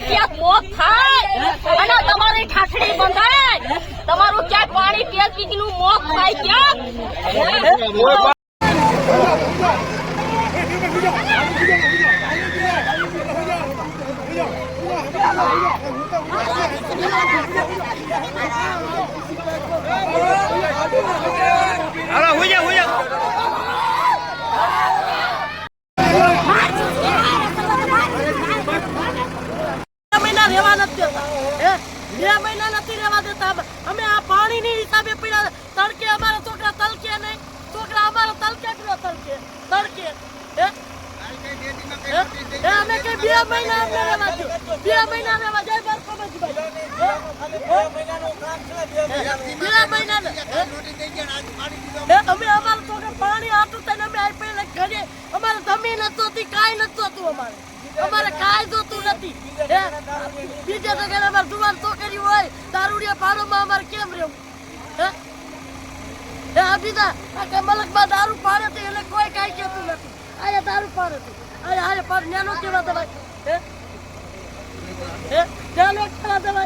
ક્યાંક મોત થાય? અને તમારી ઠાઠડી બંધાય? તમારું ક્યાંક પાણી પીએલપીજી નું મોત થાય ક્યાંક હાલો હુઈ જા હુઈ જા બે મહિના રહેવા નથી દેતા હે બે મહિના નથી રહેવા દેતા. અમે આ પાણીની હિસાબે પીડા. તડકે અમારા છોકરા તલકે નહીં. છોકરા અમારા તલકે પીડા તડકે. કઈ બે મહિના બે મહિના અમે અમારા છોકરા પાણી આટલું થઈને અમે આ પહેલા ઘરે અમારે જમીન નથી હોતી કાંઈ નથી હતું અમારે. અમારે નથી. હે? બીજા જગ્યાએ અમારે જુવાન છોકરી હોય. દારૂડિયા પાડોમાં અમારે કેમ રહેવું? હે? હે અભિતા આ મલકમાં દારૂ પાડે છે એટલે કોઈ કાંઈ કહેતું નથી. આયા દારૂ પાડે છે. આ હારે પાડ. નેનો કેવા દવાય? હે? હે? નેનો કેવા દવાય?